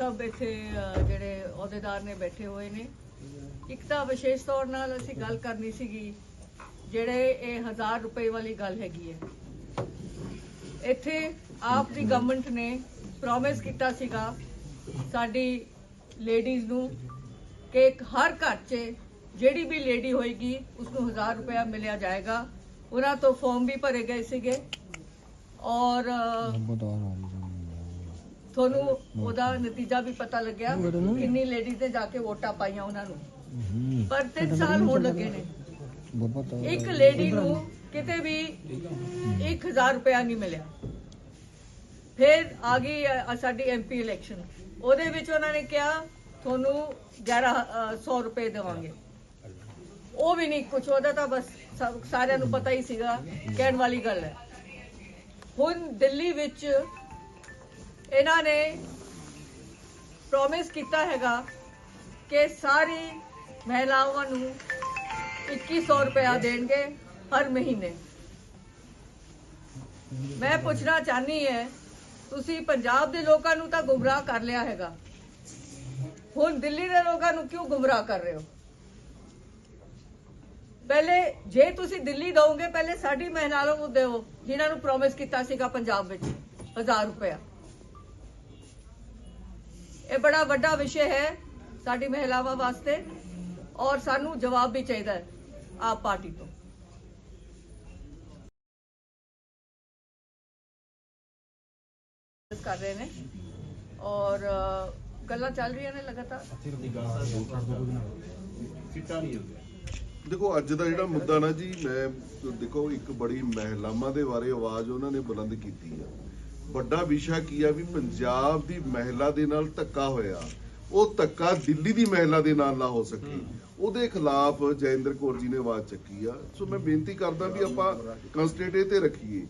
ਸਭ ਇੱਥੇ ਜਿਹੜੇ ਅਹੁਦੇਦਾਰ ਨੇ ਬੈਠੇ ਹੋਏ ਨੇ। ਇੱਕ ਤਾਂ ਵਿਸ਼ੇਸ਼ ਤੌਰ ਨਾਲ ਅਸੀਂ ਗੱਲ ਕਰਨੀ ਸੀਗੀ, ਜਿਹੜੇ ਇਹ 1000 ਰੁਪਏ ਵਾਲੀ ਗੱਲ ਹੈਗੀ ਹੈ। ਇੱਥੇ ਆਪ ਦੀ ਗਵਰਨਮੈਂਟ ਨੇ ਪ੍ਰੋਮਿਸ ਕੀਤਾ ਸੀਗਾ ਸਾਡੀ ਲੇਡੀਜ਼ ਨੂੰ ਕਿ ਇੱਕ ਹਰ ਘਰ 'ਚ ਜਿਹੜੀ ਵੀ ਲੇਡੀ ਹੋਏਗੀ ਉਸ ਨੂੰ 1000 ਰੁਪਇਆ ਮਿਲਿਆ ਜਾਏਗਾ। ਉਹਨਾਂ ਤੋਂ ਫਾਰਮ ਵੀ ਭਰੇ ਗਏ ਸੀਗੇ। ਔਰ ਤੁਹਾਨੂੰ ਉਹਦਾ ਨਤੀਜਾ ਵੀ ਪਤਾ ਲੱਗਿਆ ਕਿੰਨੀ ਲੇਡੀਜ਼ ਨੇ ਜਾ ਕੇ ਵੋਟਾਂ ਪਾਈਆਂ ਉਹਨਾਂ ਨੂੰ। ਪਰ 3 ਸਾਲ ਹੋਣ ਲੱਗੇ ਨੇ। ਇੱਕ ਲੇਡੀ ਨੂੰ ਕਿਤੇ ਵੀ 1000 ਰੁਪਇਆ ਨਹੀਂ ਮਿਲਿਆ। ਫਿਰ ਆ ਗਈ ਸਾਡੀ ਐਮਪੀ ਇਲੈਕਸ਼ਨ ਉਹਦੇ ਵਿੱਚ ਉਹਨਾਂ ਨੇ ਕਿਹਾ ਤੁਹਾਨੂੰ 1100 ਰੁਪਏ ਦੇਵਾਂਗੇ। ਉਹ ਵੀ ਨਹੀਂ ਕੁਝ ਉਹਦਾ ਤਾਂ ਬਸ ਸਾਰਿਆਂ ਨੂੰ ਪਤਾ ਹੀ ਸੀਗਾ ਕਹਿਣ ਵਾਲੀ ਗੱਲ ਹੈ। ਹੁਣ ਦਿੱਲੀ ਵਿੱਚ ਇਹਨਾਂ ਨੇ ਪ੍ਰੋਮਿਸ ਕੀਤਾ ਹੈਗਾ ਕਿ ਸਾਰੀ ਮਹਿਲਾਵਾਂ ਨੂੰ 2100 ਰੁਪਇਆ ਦੇਣਗੇ ਹਰ ਮਹੀਨੇ। ਮੈਂ ਪੁੱਛਣਾ ਚਾਹਨੀ ਹੈ, ਤੁਸੀਂ ਪੰਜਾਬ ਦੇ ਲੋਕਾਂ ਨੂੰ ਤਾਂ ਗੁੰਮਰਾਹ ਕਰ ਲਿਆ ਹੈਗਾ। ਹੁਣ ਦਿੱਲੀ ਦੇ ਲੋਕਾਂ ਨੂੰ ਕਿਉਂ ਗੁੰਮਰਾਹ ਕਰ ਰਹੇ ਹੋ? ਪਹਿਲੇ ਜੇ ਤੁਸੀਂ ਦਿੱਲੀ ਦੋਗੇ ਪਹਿਲੇ ਸਾਡੀ ਮਹਿਲਾਵਾਂ ਨੂੰ ਦਿਓ, ਜਿਨ੍ਹਾਂ ਨੂੰ ਪ੍ਰੋਮਿਸ ਕੀਤਾ ਸੀਗਾ ਪੰਜਾਬ ਵਿੱਚ 1000 ਰੁਪਇਆ। ਇਹ ਬੜਾ ਵੱਡਾ ਵਿਸ਼ੇ ਹੈ ਸਾਡੀ ਮਹਿਲਾਵਾਂ ਵਾਸਤੇ ਔਰ ਸਾਨੂੰ ਜਵਾਬ ਵੀ ਚਾਹੀਦਾ ਹੈ ਆਪ ਪਾਰਟੀ ਤੋਂ। ਕਰ ਰਹੇ ਨੇ ਔਰ ਗੱਲਾਂ ਚੱਲ ਰਹੀਆਂ ਨੇ ਲਗਾਤਾਰ। ਦੇਖੋ ਅੱਜ ਦਾ ਜਿਹੜਾ ਮੁੱਦਾ ਨਾ ਜੀ ਮੈਂ ਦੇਖੋ ਇੱਕ ਬੜੀ ਮਹਿਲਾਵਾਂ ਦੇ ਬਾਰੇ ਆਵਾਜ਼ ਉਹਨਾਂ ਨੇ ਬੁਲੰਦ ਕੀਤੀ ਆ। ਵੱਡਾ ਵਿਸ਼ਾ ਕੀ ਆ ਵੀ ਪੰਜਾਬ ਦੀ ਮਹਿਲਾ ਦੇ ਨਾਲ ਧੱਕਾ ਹੋਇਆ। ਉਹ ਧੱਕਾ ਦਿੱਲੀ ਦੀ ਮਹਿਲਾ ਦੇ ਨਾਲ ਨਾ ਹੋ ਸਕੇ। ਉਹਦੇ ਖਿਲਾਫ ਜੈਂਦਰ ਕੌਰ ਜੀ ਨੇ ਆਵਾਜ਼ ਚੱਕੀ ਆ। ਸੋ ਮੈਂ ਬੇਨਤੀ ਕਰਦਾ ਵੀ ਆਪਾਂ ਕੰਸਟੇਟੇ ਤੇ ਰੱਖੀਏ।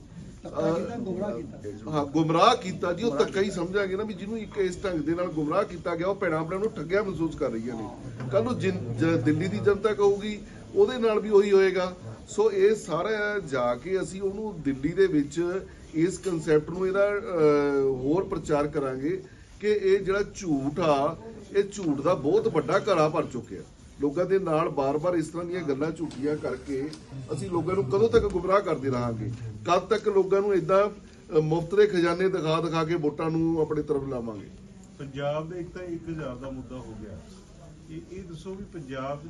ਹਾਂ ਗੁੰਮਰਾਹ ਕੀਤਾ ਜੀ। ਉਹ ਧੱਕਾ ਹੀ ਸਮਝਾਂਗੇ ਨਾ ਵੀ ਜਿਹਨੂੰ ਇੱਕ ਇਸ ਢੰਗ ਦੇ ਨਾਲ ਗੁੰਮਰਾਹ ਕੀਤਾ ਗਿਆ ਉਹ ਭੈਣਾਂ ਆਪਣੇ ਨੂੰ ਠੱਗਿਆ ਮਹਿਸੂਸ ਕਰ ਰਹੀਆਂ ਨੇ। ਕੱਲ ਨੂੰ ਦਿੱਲੀ ਦੀ ਜਨਤਾ ਕਹੂਗੀ ਉਹਦੇ ਨਾਲ ਵੀ ਉਹੀ ਹੋਏਗਾ। ਸੋ ਇਹ ਸਾਰਾ ਜਾ ਕੇ ਅਸੀਂ ਉਹਨੂੰ ਦਿੱਲੀ ਦੇ ਵਿੱਚ ਇਸ ਕਨਸੈਪਟ ਨੂੰ ਇਹਦਾ ਹੋਰ ਪ੍ਰਚਾਰ ਕਰਾਂਗੇ ਕਿ ਇਹ ਜਿਹੜਾ ਝੂਠ ਆ, ਇਹ ਝੂਠ ਦਾ ਬਹੁਤ ਵੱਡਾ ਘੜਾ ਭਰ ਚੁੱਕਿਆ ਲੋਕਾਂ ਦੇ ਨਾਲ ਬਾਰ-ਬਾਰ ਇਸ ਤਰ੍ਹਾਂ ਦੀਆਂ ਗੱਲਾਂ ਝੂਠੀਆਂ ਕਰਕੇ ਅਸੀਂ ਲੋਕਾਂ ਨੂੰ ਕਦੋਂ ਤੱਕ ਗੁੰਮਰਾਹ ਕਰਦੇ ਰਹਾਂਗੇ? ਕਦ ਤੱਕ ਲੋਕਾਂ ਨੂੰ ਇਦਾਂ ਮੁਫਤ ਦੇ ਖਜ਼ਾਨੇ ਦਿਖਾ ਦਿਖਾ ਕੇ ਵੋਟਾਂ ਨੂੰ ਆਪਣੇ ਤਰਫ ਲਾਵਾਂਗੇ? ਪੰਜਾਬ ਦੇ ਇੱਕ ਤਾਂ 1000 ਦਾ ਮੁੱਦਾ ਹੋ ਗਿਆ। ਇਹ ਇਹ ਦੱਸੋ ਵੀ ਪੰਜਾਬ